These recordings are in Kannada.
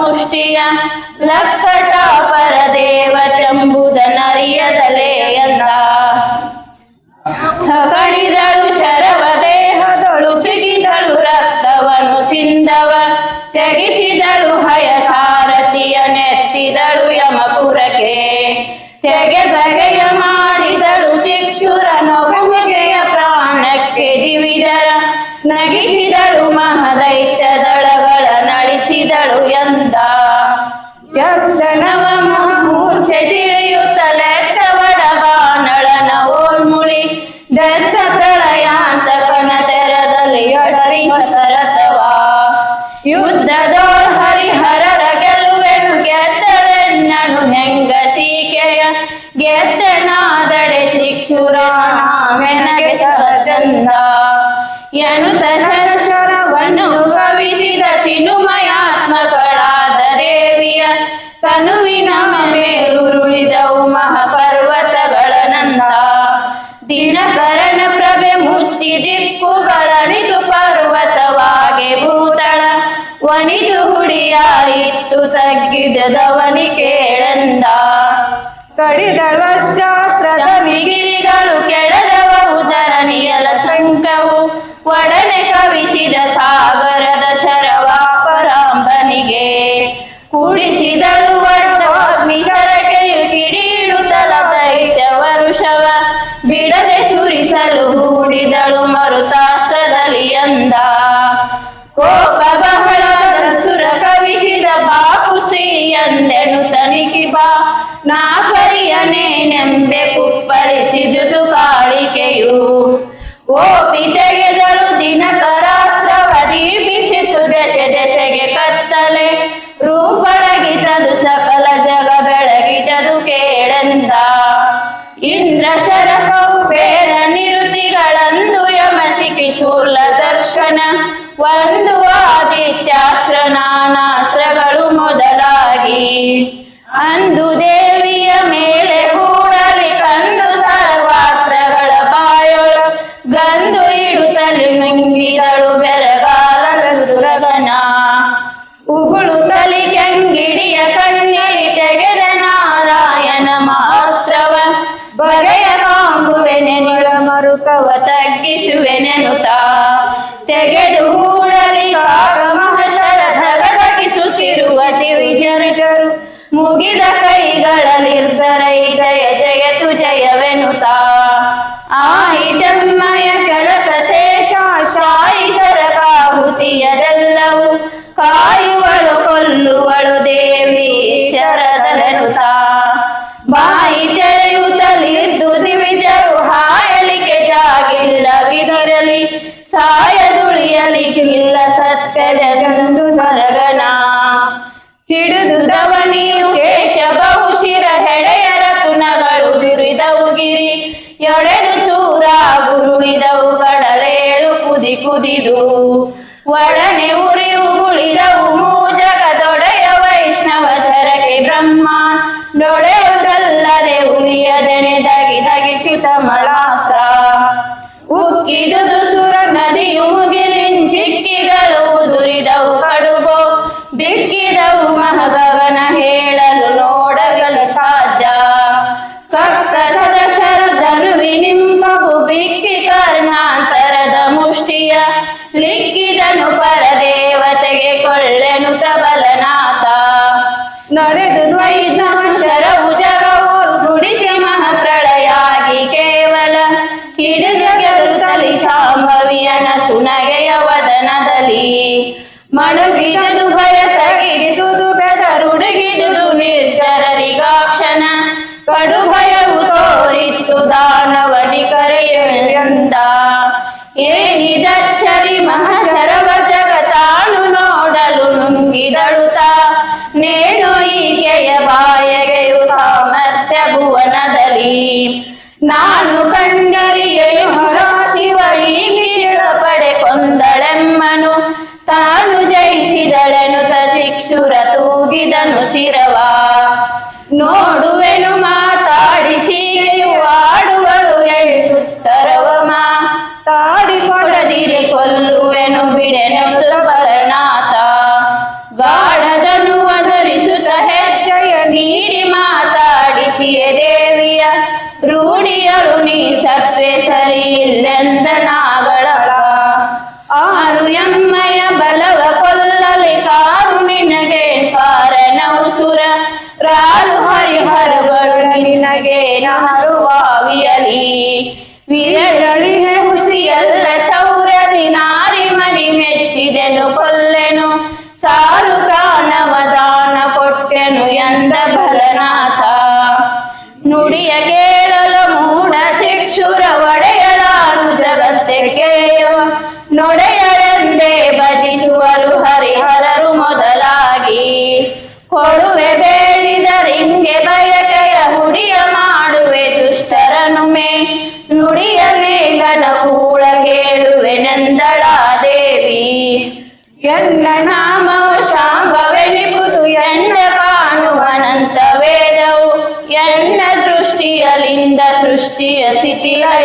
ಮುಷ್ಟಿಯ ಲಕ್ಕಟ ಪರದೇವತೆಂಬುದನರಿಯದಲೇ ಎಂದ ಕಡಿದಳು ಶರವ ದೇಹದಳು ಸಿಗಿದಳು ರಕ್ತವನು ಸಿಂಧವ, ತೆಗೆಸಿದಳು ಹಯ ಸಾರಥಿಯ ನೆತ್ತಿದಳು ಯಮಪುರಕ್ಕೆ. ತೆಗೆ ಬಗೆಯ ಮಾಡಿದಳು ಚಿಕ್ಷುರ ನಗುವಿಗೆಯ ಪ್ರಾಣಕ್ಕೆ ದಿವಿದರ ನಗಿಸಿದಳು ಗೆದ್ದಳೆನ್ನನು ಕೆರೆಯ ಗೆದ್ದನಾದಡೆ ಶಿಕ್ಷುರಾಣ ಮೆನಗೆ ಸಹಜಂದ ಎನುತ ಶರಶರವನ್ನು ಕವಿಸಿದ ಚಿನುಮಯಾತ್ಮಕಳಾದ ದೇವಿಯ ಕನುವಿನ ಮೇಲುರುಳಿದವು ಮಹಾಪರ್ವತಗಳ ನಂದ. ದಿನಕರನ ಪ್ರಭೆ ಮುಚ್ಚಿ ದಿಕ್ಕುಗಳನಿದು ಪರ್ವತವಾಗೆ ಭೂತಳ ವಣಿದು ಹುಡಿಯಾಯಿತು ತಗ್ಗಿದವನಿ ಹೂಡಿದಳು ಮರುತಾಸ್ತ್ರದಲ್ಲಿ ಎಂದ. ಕೋಪ ಬಹಳ ಸುರ ಕವಿಸಿದ ಬಾಪು ಸ್ತ್ರೀಯಂದೆನು ತನಿಸಿ ಬಾ. ನಾ ಪರಿಯನೇನೆಂಬೆ ಕುಪ್ಪಳಿಸಿದುದು ಕಾಳಿಕೆಯು. ಓಪಿ ಸಾಯದುಳಿಯಲಿಕ್ಕಿಲ್ಲ ಸತ್ಯದ ಗಂಡು ಮರಗನ ಸಿಡಿದು ದವನಿಯು ಶೇಷ ಬಹುಶಿರ ಹೆಡೆಯರ ತುನಗಳು ದುರಿದವು ಗಿರಿ. ಎಡೆದು ಚೂರ ಗುರುಳಿದವು ಕಡಲೇಳು ಕುದಿ ಕುದಿದು. ಒಡನೆ ಉರಿವು ಗುಳಿದವು ಮೂಜಗದೊಡೆಯ ವೈಷ್ಣವ ಶರಕೆ ಬ್ರಹ್ಮ. ನೊಡೆಯುವುದಲ್ಲದೆ ಉರಿಯದನೆ ದಗಿ ದಗಿಸುತ್ತ ಮಳಾಸ್ತ್ರ ಉಕ್ಕಿದುದು ತಚಿಕ್ಷುರ ತೂಗಿದನು ಶಿರವ. ನೋಡುವೆನು ಮಂಗಲನಾಥ ನುಡಿಯಗೆ city, a city life.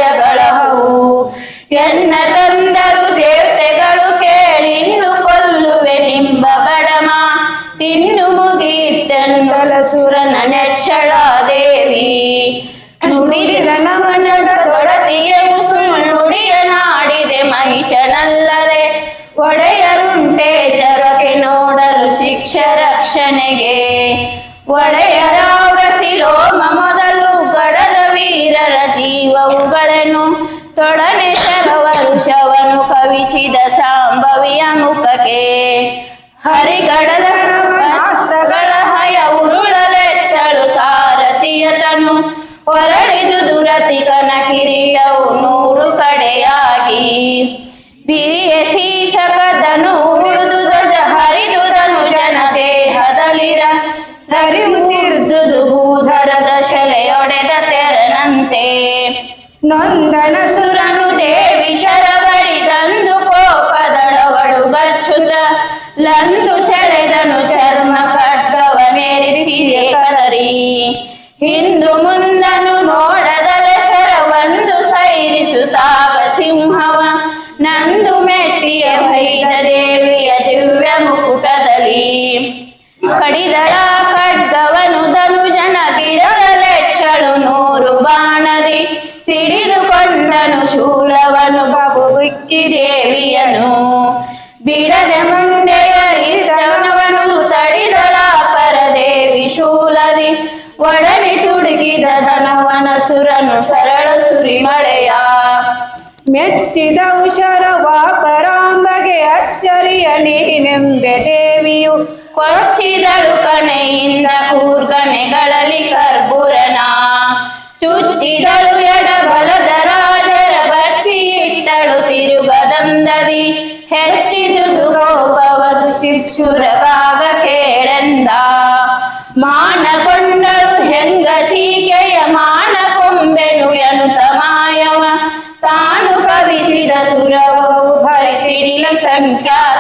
ಕನಸುರನು ದೇವಿ ಶರಬಡಿ ತಂದುಕೋ ಪದಳವಡು ಗಚ್ಚುತ್ತ ಲಂದು ಗೆರೆಯ ನೀನೆಂಬೆ ದೇವಿಯು? ಕೊಚ್ಚಿದಳು ಕನೆಯಿಂದ ಕೂರ್ಗನೆಗಳಲ್ಲಿ ಕರ್ಪೂರನ ಚುಚ್ಚಿದಳು ಎಡಬಲದ ರಾಜರ ಬಚ್ಚಿ ಇಟ್ಟಳು ತಿರುಗದಂದದಿ. ಹೆಚ್ಚಿದುದು ಕೋಪವದು ಶಿಕ್ಷುರಗಾಗ ಕೇಳೆಂದ. ಮಾನಕೊಂಡಳು ಹೆಂಗ ಸೀಕೆಯ ಮಾನ ಕೊಂಬೆನು ಎನುತ ಮಾಯವ. ತಾನು ಕವಿಸಿದ ಸುರವು ಭರಿಸಿಡಿಲ ಸಂಖ್ಯಾ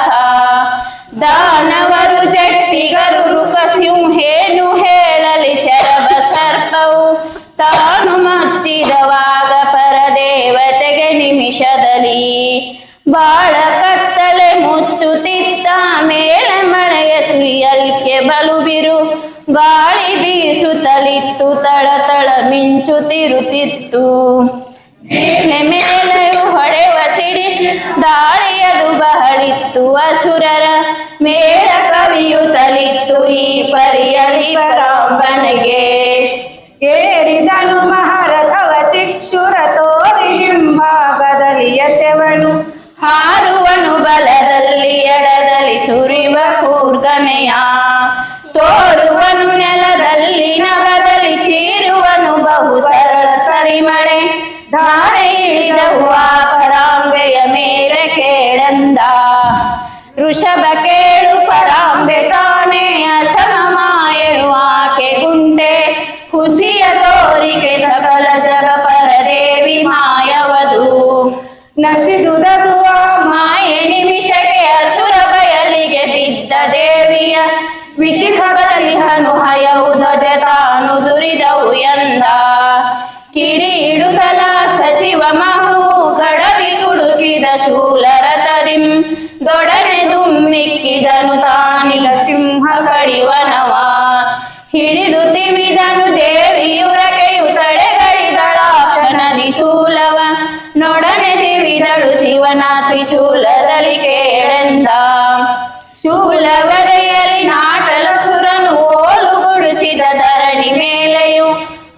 ಗಾಳಿ ಬೀಸುತ್ತಲಿತ್ತು ತಳತಳ ಮಿಂಚುತ್ತಿರುತ್ತಿತ್ತು ಮೇಲೆಯೂ ಹೊಡೆವ ಸಿಡಿ, ದಾಳಿಯದು ಬಹಳಿತ್ತು. ಅಸುರರ ಮೇಳ ಕವಿಯುತ್ತಲಿತ್ತು ಈ ಪರಿಯಲಿ ಪರಾಂಬನಿಗೆ.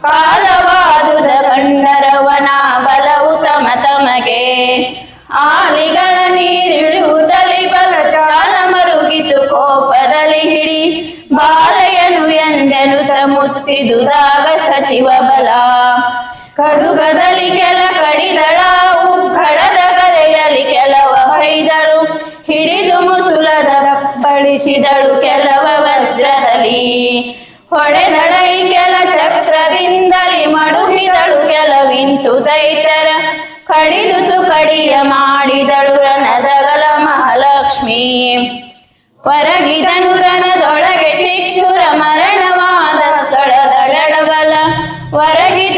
para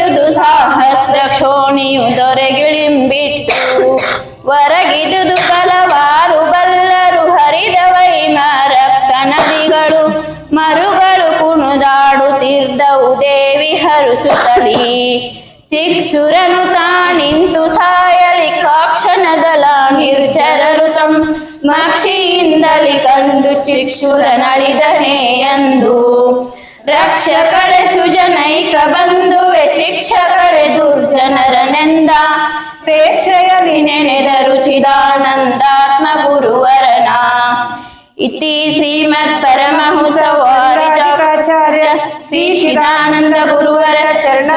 ಹೊರಗಿದುದು ಸಹಸ್ರ ಕ್ಷೋಣಿಯು ದೊರೆಗಿಳಿಂಬಿಟ್ಟು ಹೊರಗಿದುದು ಬಲವಾರು ಬಲ್ಲರು ಹರಿದವೈ ರಕ್ತ ನದಿಗಳು. ಮರುಗಳು ಕುಣುದಾಡುತ್ತಿದ್ದವು ದೇವಿ ಹರುಸುತ್ತಲಿ. ಚಿಕ್ಸುರನು ತಾನಿಂತು ಸಾಯಲಿ ಕಾಕ್ಷಣದಲ ನಿರ್ಜರರು ತಂ ಮಕ್ಷಿಯಿಂದಲಿ ಕಂಡು ಚಿಕ್ಷುರ ನಳಿದನೆ ಎಂದು. ರಕ್ಷಕಳೆ ಸುಜನೈಕ ಬಂಧುವೆ ಶಿಕ್ಷಕಳೆ ದುರ್ಜನರನೆಂದ ಪ್ರೇಕ್ಷೆಯಲಿ ನೆನೆದರು ಚಿದಾನಂದಾತ್ಮ ಗುರುವರನ ಇತಿ ಶ್ರೀಮತ್ ಪರಮಹಂಸ ವಾರಿಜಾಚಾರ್ಯ ಶ್ರೀ ಚಿದಾನಂದ ಗುರುವರ ಚರಣ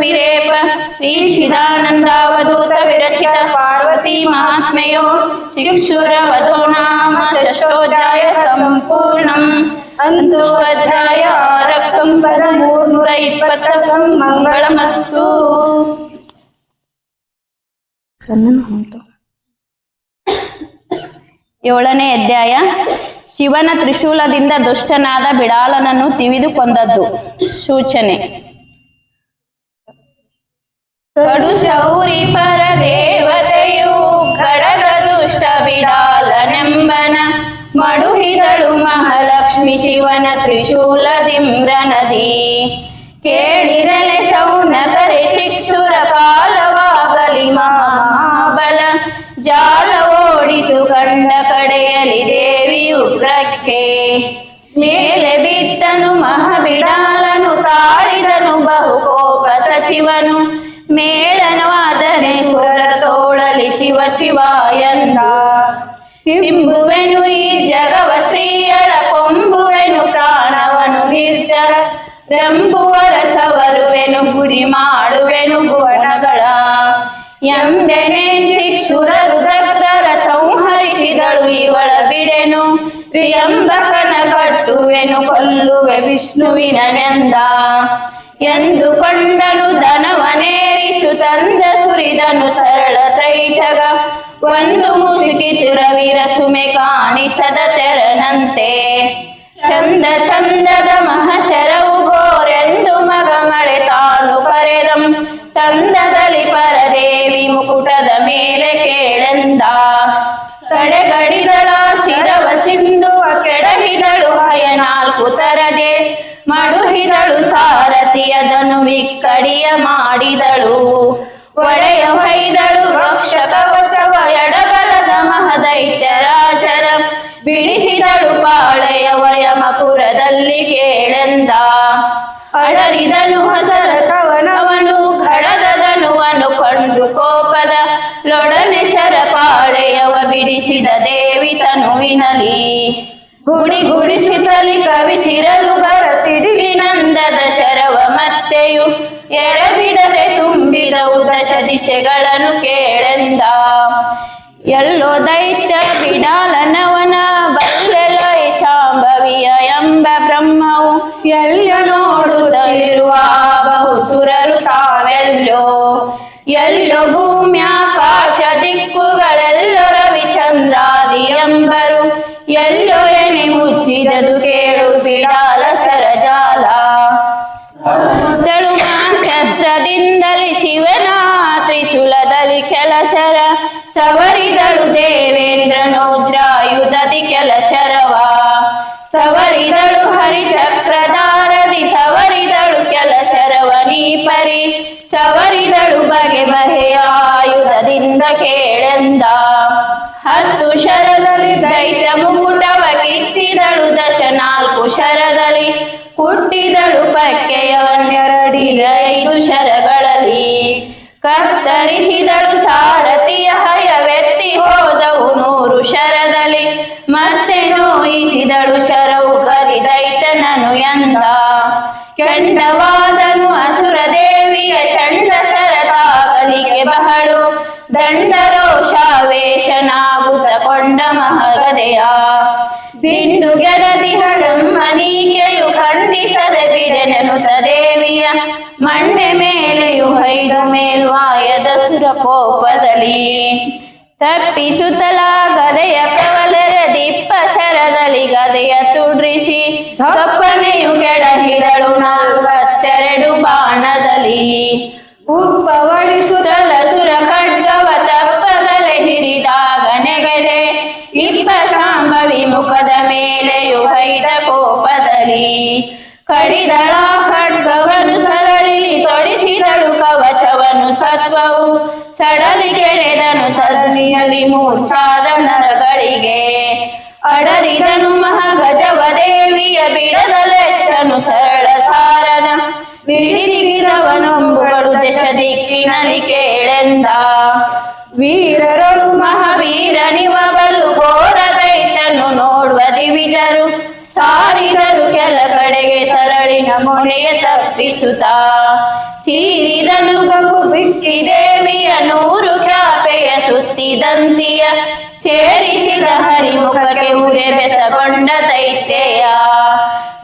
ವಿರೇಪ ಶ್ರೀ ಚಿದಾನಂದಾವಧೂತ ವಿರಚಿತ ಪಾರ್ವತಿ ಮಹಾತ್ಮೆಯೋ ಶಿಕ್ಷುರ ವಧೋ ನಾಮ ಷಷ್ಟೋಧ್ಯಾಯ ಸಂಪೂರ್ಣಂ ಅಂತು ಅಧ್ಯಾಯ ಮೂರ್ನೂರ ಇಪ್ಪತ್ತಕ್ಕಂ ಮಂಗಳಮಸ್ತು. ಏಳನೇ ಅಧ್ಯಾಯ. ಶಿವನ ತ್ರಿಶೂಲದಿಂದ ದುಷ್ಟನಾದ ಬಿಡಾಲನನ್ನು ತಿವಿದು ಕೊಂದದ್ದು. ಸೂಚನೆ. ಕಡು ಶೌರಿ ಪರ ದೇವತೆಯು ಕಡದ ದುಷ್ಟ ಬಿಡಾಲನೆಂಬನ ಮಡುಹಿದಳು ಮಹಾಲಕ್ಷ್ಮಿ ಶಿವನ ತ್ರಿಶೂಲದಿಂಬ್ರನದಿ ಕೇಳಿರಲೆ ಶೌನಕರೆ ಶಿಕ್ಷುರ ಕಾಲವಾಗಲಿ ಮಹಾಬಲ. ಜಾಲ ಓಡಿತು ಕಂಡ ಕಡೆಯಲಿ ದೇವಿ ಉಗ್ರಕ್ಕೆ. ಮೇಲೆ ಬಿತ್ತನು ಮಹಾಬಿಡಾಲನು, ತಾಳಿದನು ಬಹುಕೋಪ ಸಚಿವನು. ಮೇಳನವಾದರೆ ಹೊರತೋಳಲಿ ತೋಳಲಿ ಶಿವ ಶಿವ ಎಂದ ಗುಡಿ ಮಾಡುವೆನು ಭುವನಗಳ. ಎಂಬೆನೆ ಶಿಕ್ಷುರ ರುದ್ರರ ಸಂಹರಿಸಿದಳು ಇವಳ ಬಿಡೆನು. ಪ್ರಿಯಂಬಕನ ಕಟ್ಟುವೆನು ಕೊಲ್ಲುವೆ ವಿಷ್ಣುವಿನ ನೆಂದ. ಎಂದು ಕೊಂಡನು ಧನವನೇರಿಸು ತಂದ ಸುರಿದನು ಸರಳ ತೈಜಗ ಒಂದು ಮುಸುಕಿತು ರವಿರ ಸುಮೆ ಕಾಣಿಸದ ತೆರನಂತೆ. ಚಂದ ಚಂದದ ಮಹಶರವು ಘೋರೆಂದು ಮಳೆ ತಾನು ಕರೆದಂ. ತಂದದಲ್ಲಿ ಪರದೇವಿ ಮುಕುಟದ ಮೇಲೆ ಕೇಳೆಂದ. ಕಡೆಗಡಿದಳ ಸಿರವ ಸಿಂಧುವ ಕೆಡಹಿದಳು ಹಯ ನಾಲ್ಕು ತರದೆ. ಮಡುಹಿದಳು ಸಾರಥಿಯದನು ವಿಕ್ಕಡಿಯ ಮಾಡಿದಳು. ಒಡೆಯ ಹೊಯ್ದಳು ರಕ್ಷಕ ವಚವ ಎಡಬಲದ ಮಹದೈತ್ಯ ರಾಜರ. ಬಿಡಿಸಿದಳು ಪಾಳೆಯ ವಯಮಪುರದಲ್ಲಿ ಕೇಳೆಂದ. ಅಡರಿದನು ಹಸರ ಕವನವನು ಘಡದನುವನು ಕೊಂಡು ಕೋಪದ ಲೊಡನೆ ಶರಪಾಳೆಯವ ಬಿಡಿಸಿದ ದೇವಿ ತನುವಿನಲಿ ಗುಡಿ ಗುಡಿಸಿತಲಿ ಕವಿಸಿರಲು ಬರಸಿಡಿ ನಂದದ ಶರವ ಮತ್ತೆಯು ಎಡಬಿಡದೆ ತುಂಬಿದವು ದಶ ದಿಶೆಗಳನ್ನು ಕೇಳೆಂದ ಎಲ್ಲೋ ದೈತ್ಯ ಬಿಡಾಲನವನ ಸವರಿದಳು ಬಗೆ ಬಗೆಯ ಕೇಳೆಂದ. ಹತ್ತು ಶರದಲ್ಲಿ ದೈತ್ಯ ಮುಕುಟವ ಕಿತ್ತಿದಳು, ದಶ ನಾಲ್ಕು ಶರದಲ್ಲಿ ಹುಟ್ಟಿದಳು ಪಕ್ಕೆಯವನ್ನೆರಡಿದ ಐದು ಶರಗಳಲ್ಲಿ. ಕತ್ತರಿಸಿದಳು ಮೇಲ್ವಾಯದ ಸುರ ಕೋಪದಲ್ಲಿ ತಪ್ಪಿಸುತ್ತಲಾಗದೆಯ ಕವಲರ ದಿಪ್ಪ ಸರದಲ್ಲಿ ಗದೆಯ ತುಡ್ರಿಸಿ ವೀರರಳು ಮಹಾವೀರನಿವ ಬಲು ಘೋರ ನೋಡುವ ದಿವಿಜರು. ಸಾರಿದರು ಕೆಲ ಕಡೆಗೆ ಸರಳಿನ ನಮೋಣೆಯ ತಪ್ಪಿಸುತ್ತ. ಚೀರಿದನು ಬಗು ಬಿಟ್ಟಿ ದೇವಿಯ ನೂರು ಖ್ಯಾಪೆಯ ಸುತ್ತಿದಂತಿಯ ಸೇರಿಸಿದ ಹರಿಮುಖಕ್ಕೆ ಉರೆ ಬೆಸಗೊಂಡ ದೈತ್ಯೆಯ.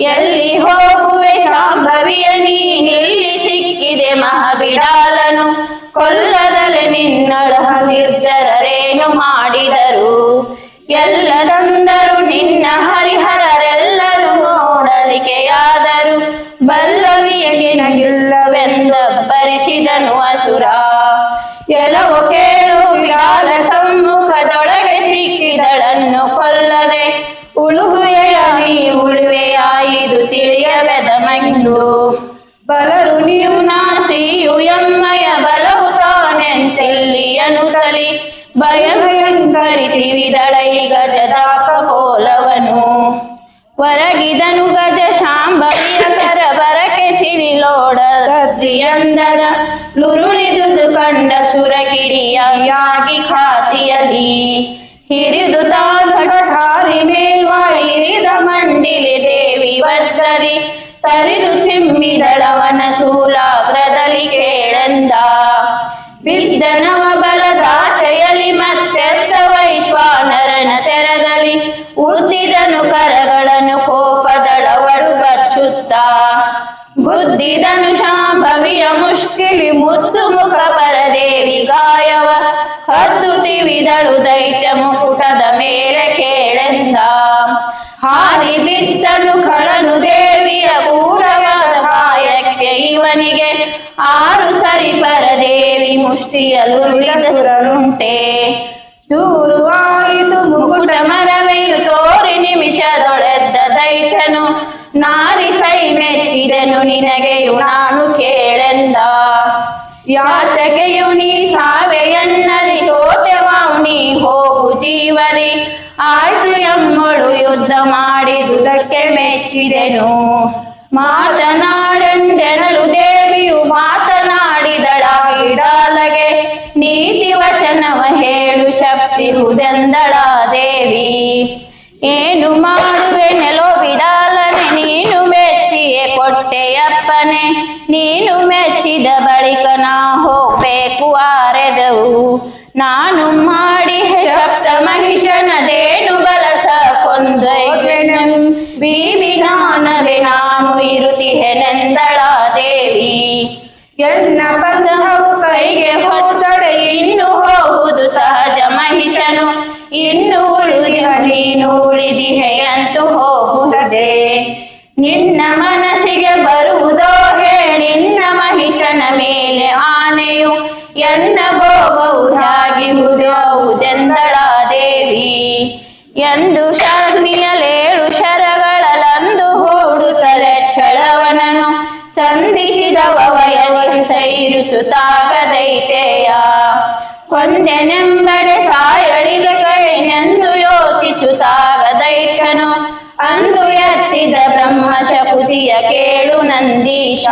ಎಲ್ಲಿ ಹೋಗುವೆ ಸಾಂಬವಿಯ ನೀ, ಇಲ್ಲಿ ಸಿಕ್ಕಿದೆ ಮಹಾಬಿಡಾಲನು. ಕೊಲ್ಲದಲೆ ನಿನ್ನಳ ನಿರ್ಜರರೇನು ಮಾಡಿದರು? ಎಲ್ಲದಂದರು ನಿನ್ನ ಹರಿಹರರೆಲ್ಲರೂ ನೋಡಲಿಕೆಯಾದರು. ಬಲ್ಲವಿಯಗೆ ನಗಿಲ್ಲವೆಂದಬ್ಬರಿಸಿದನು ಅಸುರ. ಎಲ್ಲವೋ ಕೇಳು ವ್ಯಾಲ ಸಮ್ಮುಖದೊಳಗೆ ಸುರಗಿಡಿಯಾಗಿ ಖಾತಿಯಲಿ ಹಿರಿದು ತಾಠಾರಿ ಮೇಲ್ವಾಯಿರಿದ ಮಂಡಿಲಿ ದೇವಿ ವಜ್ರರಿ ತರಿದು ಚಿಮ್ಮಿದಳವನ ಸೂಲಾಗ್ರದಲ್ಲಿ ಕೇಳಂದ. ಬಿದ್ದನವ ಬಲದಾಚೆಯಲಿ ಮತ್ತೆತ್ತ ವೈಶ್ವಾನರನ ತೆರದಲ್ಲಿ ಉದ್ದಿದನು ಕರಗಳನ್ನು ಕೋಪದಳವಳು ಗಚ್ಚುತ್ತ ಗುದ್ದಿದನು ಶಾಂಭವಿಯ ಮುಷ್ಕಿಲಿ ಮುದ್ದು ಮುಖ ಪರದೇವಿ ಗಾಯವ. ತಿವಿದಳು ದೈತ್ಯ ಮುಕುಟದ ಮೇಲೆ ಕೇಳೆಂದ. ಹಾರಿ ಬಿತ್ತಲು ಕಳನು ದೇವಿಯ ಪೂರವಾದ ಕಾಯಕ್ಕೆ ಇವನಿಗೆ ಆರು ಸರಿ ಪರದೇವಿ ಮುಷ್ಟಿಯಲುರುಳಿಸುರನುಂಟೆ ಚೂರು ಆಯಿತು ಮುಕುಟ ಮರವೆಯು ತೋರಿ ನಿಮಿಷದೊಳೆದ್ದ ದೈತ್ಯನು, ನಾರಿ ಸೈ ಮೆಚ್ಚಿದನು ನಿನಗೆಯು ನಾನು ಕೇಳೆಂದ. ಯಾತಕೆಯು ಮಾಡಿ ಮಾಡಿದುದಕ್ಕೆ ಮೆಚ್ಚಿದೆನು. ಮಾತನಾಡೆಂದೆಳಲು ದೇವಿಯು ಮಾತನಾಡಿದಳ ಇಡಾಲಗೆ, ನೀತಿ ವಚನವ ಹೇಳು ಶಕ್ತಿ ಹುದೆಂದಳ ದೇವಿ. ಏನು ಮಾಡುವೆ ನೆಲೋ ಬಿಡಾಲನೆ, ನೀನು ಮೆಚ್ಚಿಯೇ ಕೊಟ್ಟೆಯಪ್ಪನೆ, ನೀನು ಮೆಚ್ಚಿದ ಬಳಿಕ ನಾ ಹೋಗ್ಬೇಕು ಆರೆದವು. ನಾನು ಮಾಡಿ ಸಪ್ತ ಮಹಿಷನದೇ ಬೀಬಿ ನಾನವೇ ನಾನು ಇರುತ್ತಿಹೆನೆಂದಳ ದೇವಿ. ಎನ್ನ ಬಂಧವು ಕೈಗೆ ಹೊರತೊಡೆ ಇನ್ನು ಹೋಗುವುದು ಸಹಜ ಮಹಿಷನು. ಇನ್ನು ಉಳಿದಿಹ ನೀನು ಉಳಿದಿಹೆಯಂತೂ ಹೋಗುವುದೇ. ನಿನ್ನ ಮನಸ್ಸಿಗೆ ಬರುವುದೋ ನಿನ್ನ ಮಹಿಷನ ಮೇಲೆ ಆನೆಯು ಎನ್ನ ಭೋಗವು ದೇವಿ ಎಂದು ಶಾಗ್ನಿಯಲೇಳು ಶರಗಳಲಂದು ಹೂಡುತ್ತಲೆ ಛಳವನನು ಸಂಧಿಸಿದವಯಲಿ ಸೈರಿಸುತ್ತಾಗದೈತೆಯ ಕೊಂದೆನೆಂಬಡೆ ಸಾಯಳಿದ ಕೈನೆಂದು ಯೋಚಿಸುತ್ತಾಗದೈತನು ಅಂದು ಎತ್ತಿದ ಬ್ರಹ್ಮ ಶಕುತಿಯ ಕೇಳು ನಂದೀಶ.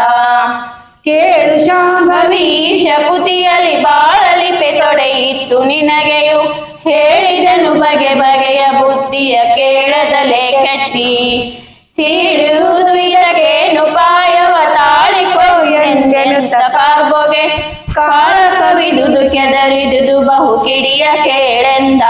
ಕೇಳು ಶಾಂಭವಿ ಶಪುತಿಯಲ್ಲಿ ಬಾಳಲಿ ಬಾಳಲಿಪೆ ತೊಡೆಯಿತ್ತು ನಿನಗೆಯು. ಹೇಳಿದನು ಬಗೆ ಬಗೆಯ ಬುದ್ಧಿಯ ಕೇಳದಲೆ ಕಟ್ಟಿ. ಸೀಳುವುದು ಇದಕ್ಕೇನು ಪಾಯವ ತಾಳಿಕೋ ಎಂದೆನುತ್ತ ಕಾರ್ಬೋಗೆ. ಕಾಳ ಕವಿದುದು ಕೆದರಿದುದು ಬಹು ಕಿಡಿಯ ಕೇಳೆಂದ.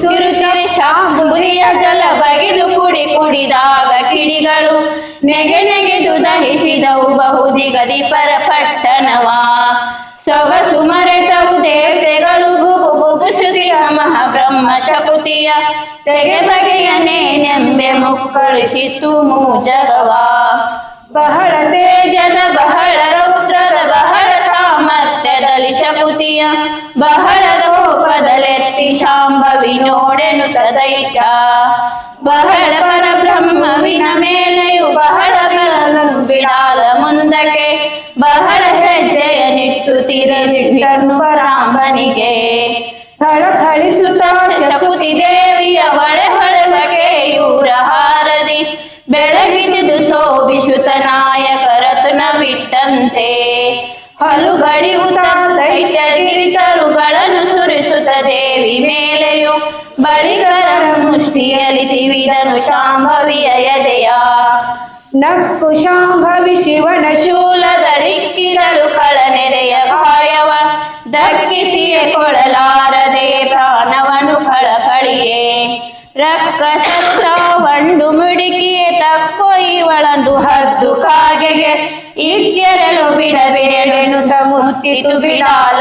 ತಿರುಸಿರಿ ಶಾಂಭುರಿಯ ಜಲ ಬಗೆದು ಕುಡಿ ಕುಡಿದಾಗ ಕಿಡಿಗಳು. ನೆಗೆ ನೆಗೆದು ದಹಿಸಿದವು ಬಹುದಿಗದಿ ಪರಪಟ್ಟಣವ ಸೊಗಸು ಮರೆತವು ದೇವತೆಗಳು ಬುಗು ಬುಗುಸುದಿಯ ಮಹಾಬ್ರಹ್ಮ ಶಕುತಿಯ. ತೆಗೆ ಬಗೆಯ ನೇನೆಂಬೆ ಮುಕ್ಕಳಿಸಿತು ಮೂಜಗವ. ಬಹಳ ತೇಜ ತೇಜದ, ಬಹಳ ರೌದ್ರದ, ಬಹಳ ಸಾಮರ್ಥ್ಯದಲ್ಲಿ ಶಕುತಿಯ. ಬಹಳ ರೂಪದಲೆತ್ತಿ ಶಾಂಭವಿ ನೋಡೆನು ತದೈತ ಬಹಳ ಪರಬ್ರಹ್ಮವಿನ ಮೇಲೆಯು ಬಹಳ ಬಲನು ಬಿಡಾಲ ಮುಂದಕ್ಕೆ. ಬಹಳ ಹೆಜ್ಜೆಯ ನಿಟ್ಟು ತಿರಲಿಟ್ಟನು ಪರಾಂಬನಿಗೆ ಥಳಥಳಿಸುತ್ತ ಶಕುತಿ ದೇವಿಯ ಹೊಳೆ ಹೊಳೆ ಬಗೆಯೂರ ಹಾರದಿ. ಬೆಳಗಿದು ಸೋಭಿಸುತ ನಾಯಕ ರತ್ನವಿಟ್ಟಂತೆ ಹಲುಗಡಿಯುತ ತಿವಿದನು ಶಾಂಭವಿಯ ಎದೆಯ ನಕ್ಕು ಶಾಂಭವಿ ಶಿವನ ಶೂಲದಳಿಕ್ಕಿದಳು ಕಳನೆರೆಯ ಗಾಯವ ದಕ್ಕಿಸಿಯೇ ಕೊಳಲಾರದೆ ಪ್ರಾಣವನು ಕಳಕಳಿಯೇ ರಕ್ಕಸತ್ತ ವಂಡು ಮುಡುಕಿಯೇ ತಕ್ಕೊಯ್ವಳಂದು ಹದ್ದು ಕಾಗೆಗೆ ಇಕ್ಕೆರಳು ಬಿಡಬೇಳೆನು ತಮುತ್ತಿತು ಬಿಡಾಲ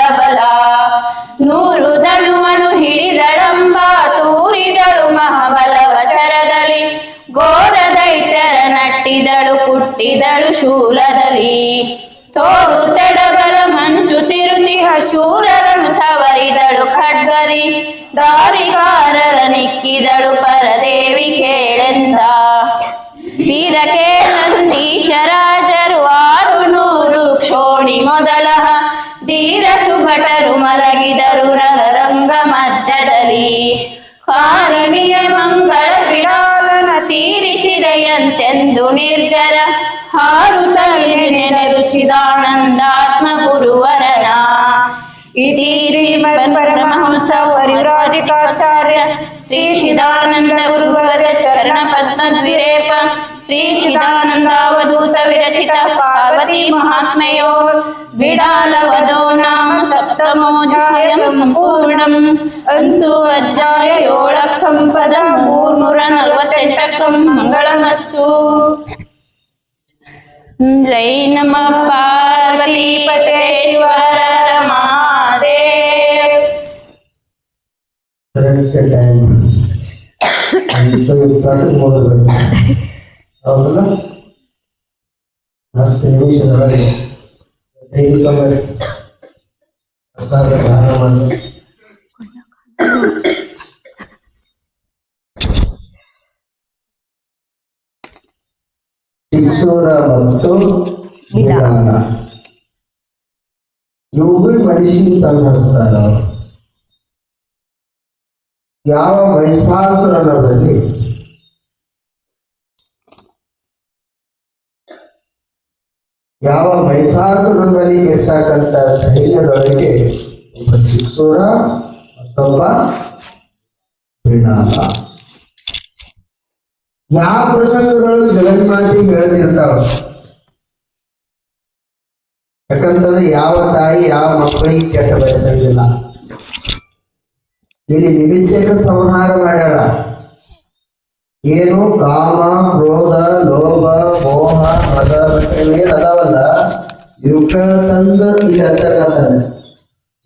ಶೂಲದಲ್ಲಿ ತೋರು ತೆಡಬಲ ಮಂಚು ತಿರುತಿಹ ಶೂರರನ್ನು ಸವರಿದಳು ಖಡ್ಗರಿ. ಗಾರಿಗಾರರ ನಿಕ್ಕಿದಳು ಪರದೇವಿ ಕೇಳೆಂದ. ವೀರ ಕೇಳಂದೀಶರಾಜರು ಆರು ನೂರು ಕ್ಷೋಣಿ ಮೊದಲ. ಧೀರ ಸುಭಟರು ಮಲಗಿದರು ರಂಗ ಮಧ್ಯದಲ್ಲಿ. ಕಾರಣಿಯ ಮಂಗಳ ಬಿಡಾಲನ ತೀರಿಸಿದೆಯಂತೆಂದು ನಿರ್ಜರ. ರುಚಿದಾನಂದಾತ್ಮ ಗುರುವರನ ಇತಿ ಶ್ರೀಮದ್ ಪರಮಹಂಸ ಪರಿವ್ರಾಜಿಕಾಚಾರ್ಯ ಶ್ರೀ ಚಿದಾನಂದ ಗುರುವರ ಚರಣ ಪದ್ಮದ್ವಿರೇಪ ಶ್ರೀ ಚಿದಾನಂದಾವಧೂತ ವಿರಚಿತ ಪಾರ್ವತಿ ಮಹಾತ್ಮೆಯೋ ಬಿಡಾಲವದೋ ನಾಮ ಸಪ್ತಮೋಧ್ಯಾಯ ಸಂಪೂರ್ಣಂ ಅಂತೂ ಅಧ್ಯಾಯ ಏಳಕ್ಕಂ ಪದ ಮೂರ್ನೂರ ನಲವತ್ತೆಂಟಕ್ಕಂ ಮಂಗಳಮಸ್ತು जय नम पार्वती पतेश्वर ना ಶಿಕ್ಷೂರ ಮತ್ತು ನಿಧಾನ ಇವುಗಳು ಮನುಷ್ಯನ ಯಾವ ಮಹಿಷಾಸುರನದಲ್ಲಿ ಯಾವ ಮಹಿಷಾಸುರನಲ್ಲಿ ಇರ್ತಕ್ಕಂಥ ಸೈನ್ಯದೊಳಗೆ ಒಬ್ಬ ಚಿಕ್ಸೂರ ಮತ್ತೊಬ್ಬ ಬಿಡಾಲ ಯಾವ ಪ್ರಸಂಗಗಳು ಜಗನ್ಮಾತಿ ಹೇಳ್ತಿರ್ತಾವ ಯಾಕಂತಂದ್ರೆ ಯಾವ ತಾಯಿ, ಯಾವ ಮಕ್ಕಳಿಗೆ ಕೆಟ್ಟ ಬಯಸಂಗಿಲ್ಲ ಇಲ್ಲಿ ನಿಮಿತ್ತಕ್ಕೆ ಸಂಹಾರ ಮಾಡ್ಯಾಳ? ಏನು ಕಾಮ, ಕ್ರೋಧ, ಲೋಭ, ಮೋಹ, ಮದ ಅದಾವಲ್ಲ? ಇವಕ್ಕ ತಂದು ಇಲ್ಲಿ ಹತ್ತಕತ್ತಾನೆ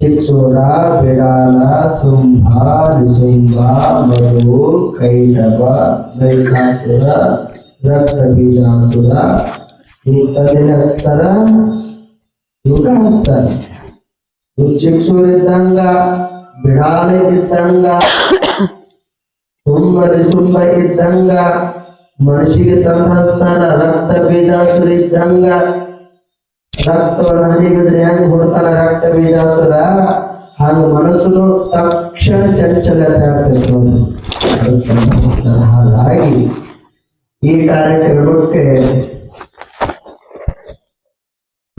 ಶಿಕ್ಷೂರ ಬಿಡಾಲ ಸುಂಭ ನಿಸುಂಭ ಮಧು ಕೈಡವ ದೈಸಾಸುರ ರಕ್ತ ಬೀಜಾಸುರ ಇಂಥದ್ದಿನ ಹಚ್ತಾರ ಇವಕ್ಕ ಹಚ್ತಾರೆ ಇವ್ ಚಿಕ್ಸೂರ್ ಇದ್ದಂಗ ಬಿಡಾಲ ಇದ್ದಂಗ ಸುಂಬರಿ ಸುಂಬ ಇದ್ದಂಗ ಮನುಷ್ಯಗೆ ತಂದ ಹಚ್ತಾರ ರಕ್ತ ಬೀಜಾಸುರ ಇದ್ದಂಗ ರಕ್ತವನ್ನು ಹರಿಗಿದ್ರೆ ಹೆಂಗ್ ಹುಡ್ತಾನ ರಕ್ತ ಬೀಜಾಸುರ ಹಾಗೆ ಮನಸ್ಸು ತಕ್ಷಣ ಚಂಚಲತೆ ಆಗ್ತೈತೆ ನೋಡಿ ಅದಕ್ಕೆ ನಮಸ್ಕಾರ. ಹಾಗಾಗಿ ಈ ಕಾರ್ಯಕ್ರಮಕ್ಕೆ